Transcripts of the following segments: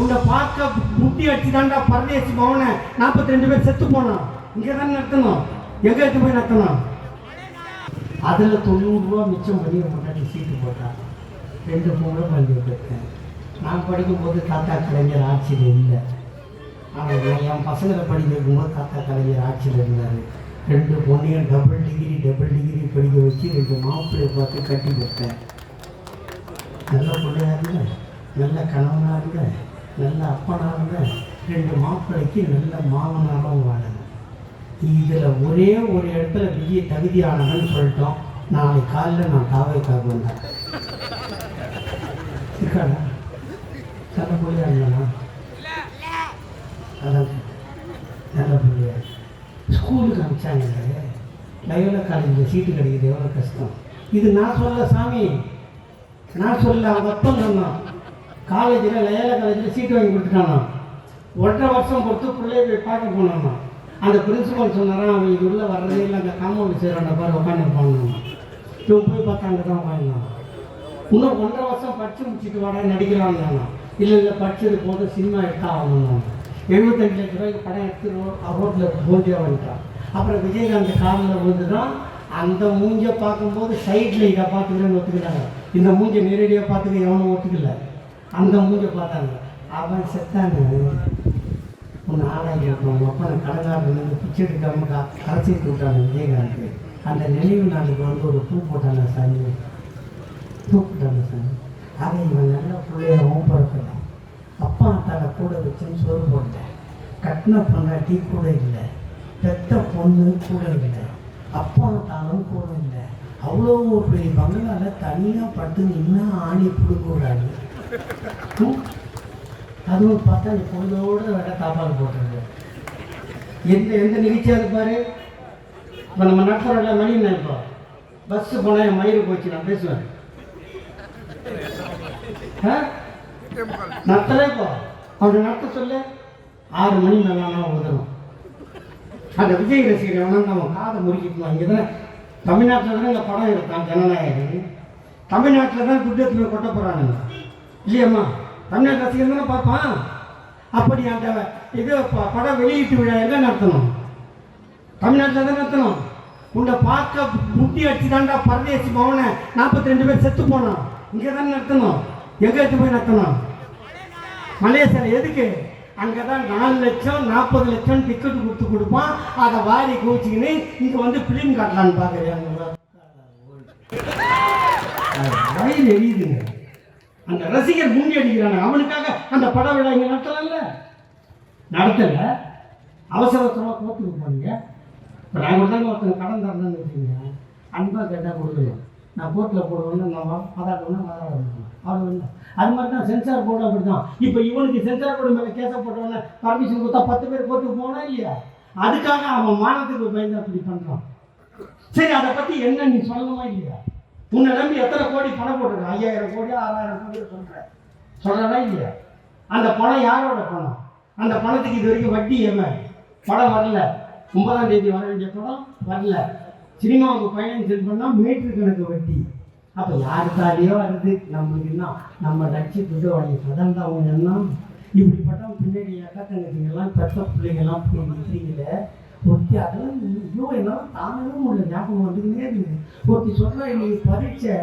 உன்னை பார்க்க முட்டி அடிச்சு தாண்டா பரதேசி மவனை நாற்பத்தி ரெண்டு பேர் செத்து போனான். இங்கே தானே நடத்தணும்? எங்கே எடுத்து போய் நடத்தணும்? அதில் தொண்ணூறுரூவா மிச்சம் பண்ணி முன்னாடி சீட்டு போட்டான் ரெண்டு மூணு பள்ளி விட்டுருக்கேன் நான் படிக்கும்போது தாத்தா கலைஞர் ஆட்சியில் இல்லை. ஆனால் என் பசங்களை படிக்க தாத்தா கலைஞர் ஆட்சியில் இருந்தார். ரெண்டு பொண்ணையும் டபுள் டிகிரி டபுள் டிகிரி படிக்க வச்சு ரெண்டு மாப்பிள்ளையை பார்த்து கட்டி கொடுத்தேன். நல்ல பிள்ளையா இருங்க நல்ல கணவனாக இருங்க நல்ல அப்பனாக ரெண்டு மாப்பிள்ளைக்கு நல்ல மாமனாகவும் வாழுங்க. இதில் ஒரே ஒரு இடத்துல விஜய் தகுதியானவன் சொல்லிட்டோம். நாளை காலையில் நான் தாவைக்காக வந்தேன். இருக்காடா நல்ல பிள்ளையா இருந்தானா அதான் நல்ல பிள்ளையா. ஸ்கூலுக்கு அனுப்பிச்சாங்க லயோலா காலேஜில் சீட்டு கிடைக்கிறது எவ்வளோ கஷ்டம். இது நான் சொல்ல சாமி. நான் சொல்ல அவங்க அப்பா சொன்னான். காலேஜில் லயோலா காலேஜில் சீட்டு வாங்கி கொடுத்துட்டானா ஒன்றரை வருஷம் பொறுத்து பிள்ளைய போய் பார்க்க போனானா அந்த பிரின்சிபல் சொன்னாரா அவன் இது உள்ள வர்றதே இல்லை அந்த காம்பவுண்ட் செய்கிறான் பாரு உட்காந்து இவன் போய் பார்த்தா அங்கே தான் உட்காந்தான் இன்னும் ஒன்றரை வருஷம் படிச்சு முடிச்சுட்டு வாடா நடிக்கிறான் இல்லை இல்லை படிச்சது போதும் சினிமா எடுத்தா ஆகணும் எழுபத்தஞ்சு லட்ச ரூபாய்க்கு படம் எடுத்து ரோட்டில் போட்டியாக வந்துட்டான். அப்புறம் விஜயகாந்த் காலில் வந்து தான் அந்த மூஞ்சை பார்க்கும்போது சைடில் இதை பார்த்துக்கிறேன்னு ஒத்துக்கிட்டாங்க. இந்த மூஞ்சை நேரடியாக பார்த்துக்க எவனும் ஒத்துக்கல. அந்த மூஞ்சை பார்த்தாங்க. அவன் செத்தாங்க உன்னை ஆளாகி உங்கள் அப்பா கடங்காரன் பிச்சை எடுக்காம க- கரைச்சிட்டு விட்டாங்க விஜயகாந்த். அந்த நினைவு நாளுக்கு வந்து ஒரு பூ போட்டாங்க சாமி? தூக்கிட்டாங்க சாமி? அதை இவன் நல்ல பிள்ளையாகவும் பிறக்கல அப்பா அத்தாவை கூட வச்சுன்னு சோறு போட்டேன். கட்டின பொண்டாட்டி கூட இல்லை. பெத்த பொண்ணு கூட இல்லை. அப்பா தானும் கூட இல்லை. அவ்வளோ ஒரு பெரிய பங்களால் தனியாக பட்டு நின்னா ஆணி பிடுக்கூடாது ம்? அதுவும் பார்த்தா நீ பொழுதோடு வேற தாப்பால் போட்டுருக்கு எந்த எந்த நிகழ்ச்சியாக இருப்பார் இப்போ நம்ம நடத்துகிறோம்ல மணி என்ன இப்போ? பஸ்ஸு போனால் என் மயிறு போச்சு நான் பேசுவேன். நடத்தலே இப்போ. அவனை நடத்த சொல்லு. ஆறு மணி மேலானா உதணும் அந்த விஜய் ரசிகர் வேணா நம்ம காதை முறுக்கிக்கணும் இங்கே தானே தமிழ்நாட்டில் தானே இந்த படம் எடுத்தான் ஜனநாயகன் தமிழ்நாட்டில் தான் குற்றத்தில் கொட்ட போகிறானுங்க இல்லையம்மா. தமிழ்நாட்டு ரசிகர் தானே பார்ப்பான். அப்படி அந்த இது ப- படம் வெளியீட்டு விழா எங்கே நடத்தணும்? தமிழ்நாட்டில் தான் நடத்தணும். உன்னை பார்க்க முட்டி அடிச்சு தாண்டா பரதேசி பவனை நாற்பத்தி ரெண்டு பேர் செத்து போனான். இங்கே தானே நடத்தணும். எங்கே எடுத்து போய் நடத்தணும்? மலேசியா எதுக்கு? அங்கே தான் நாலு லட்சம் நாற்பது லட்சம் டிக்கெட் கொடுத்து கொடுப்பான். அதை வாரி கோச்சிக்கின்னு இங்கே வந்து ஃபிலிம் காட்டலான்னு பார்க்குறேன். வயிறு எரியுதுங்க. அந்த ரசிகர் முண்டி அடிக்கிறாங்க அவனுக்காக அந்த பட விழா இங்கே நடத்தலாம்ல? நடத்தல. அவசர அவசரமாக கோர்ட்டுக்கு போனீங்க. இப்போ நாங்கள் தாங்க ஒருத்தங்க கடன் தரணும்னு வச்சுக்கோங்க அன்பாக கேட்டால் கொடுக்கலாம். நான் கோர்ட்டில் போடுவேன்னு நான் பதாட்டம்னா பதாட்டம் அவ்வளோ இல்லை அது மாதிரி தான் சென்சார் போர்டு அப்படி தான் இப்போ இவனுக்கு சென்சார் போர்டு மேலே கேஸை போட்டவன பர்மிஷன் கொடுத்தா பத்து பேர் கோர்ட்டுக்கு போனா இல்லையா? அதுக்காக அவன் மானத்துக்கு பயந்து அப்படி பண்ணுறான் சரி அதை பற்றி என்ன நீ சொல்லணுமா இல்லையா? உன்னை நம்பி எத்தனை கோடி பணம் போட்டிருக்க ஐயாயிரம் கோடி ஆறாயிரம் கோடி சொல்கிறேன் சொல்லலாம் இல்லையா? அந்த பணம் யாரோட பணம்? அந்த பணத்துக்கு இது வரைக்கும் வட்டி ஏமே படம் வரல. ஒன்பதாம் தேதி வர வேண்டிய படம் வரல. சினிமாவுக்கு ஃபைனான்சியல் பண்ணால் மீட்டர் கணக்கு வட்டி. அப்போ யாருக்காலேயோ வருது? நம்மளுக்கு என்ன? நம்ம லட்சியத்துக்கு வாங்கி கடன் தான் அவங்க என்ன இப்படிப்பட்ட பின்னாடி அக்கா தங்கச்சிங்கெல்லாம் பெற்ற பிள்ளைங்கெல்லாம் போய் நிற்கிறீங்களே ஒருத்தி அதெல்லாம் ஐயோ என்னால் தாங்கவே முடியல. ஞாபகம் வந்துக்கினே இருக்குது. ஒருத்தி சொல்கிறா நீ பரீட்சை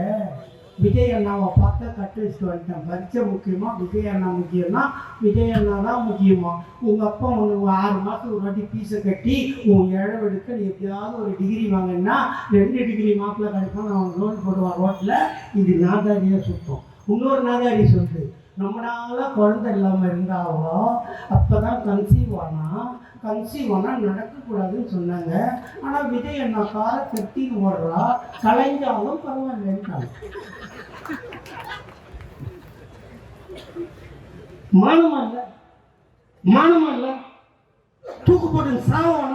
விஜய் அண்ணாவை பார்த்தா கட்டு வச்சுட்டு வந்துட்டேன். பரீட்சை முக்கியமா விஜய் அண்ணா முக்கியம்னா விஜய் அண்ணா தான் முக்கியமா. உங்கள் அப்பா உனக்கு ஆறு மாதத்துக்கு ஒரு வாட்டி ஃபீஸை கட்டி உன் இழவெடுக்க நீ எப்படியாவது ஒரு டிகிரி வாங்கினா ரெண்டு டிகிரி மாப்பிள்ள கிடைக்கும் நான் லோன் போடுவான் ரோட்டில் இது நாதாரியாக சுத்தம் இன்னொரு நாதாரி சொல்லுது ரொம்ப நாளாக குழந்தை இல்லாமல் இருந்தாவோ அப்போ தான் கன்சீவ் ஆனால் கன்சீவ் ஆனால் நடக்கக்கூடாதுன்னு சொன்னாங்க. ஆனால் விஜய் அண்ணா காலை கட்டி ஓடுறா. கலைஞ்சாலும் பரவாயில்லன்ட்டாங்க. மானமா இல்லை? மானமா இல்லை? தூக்கு போட்டு சாவானா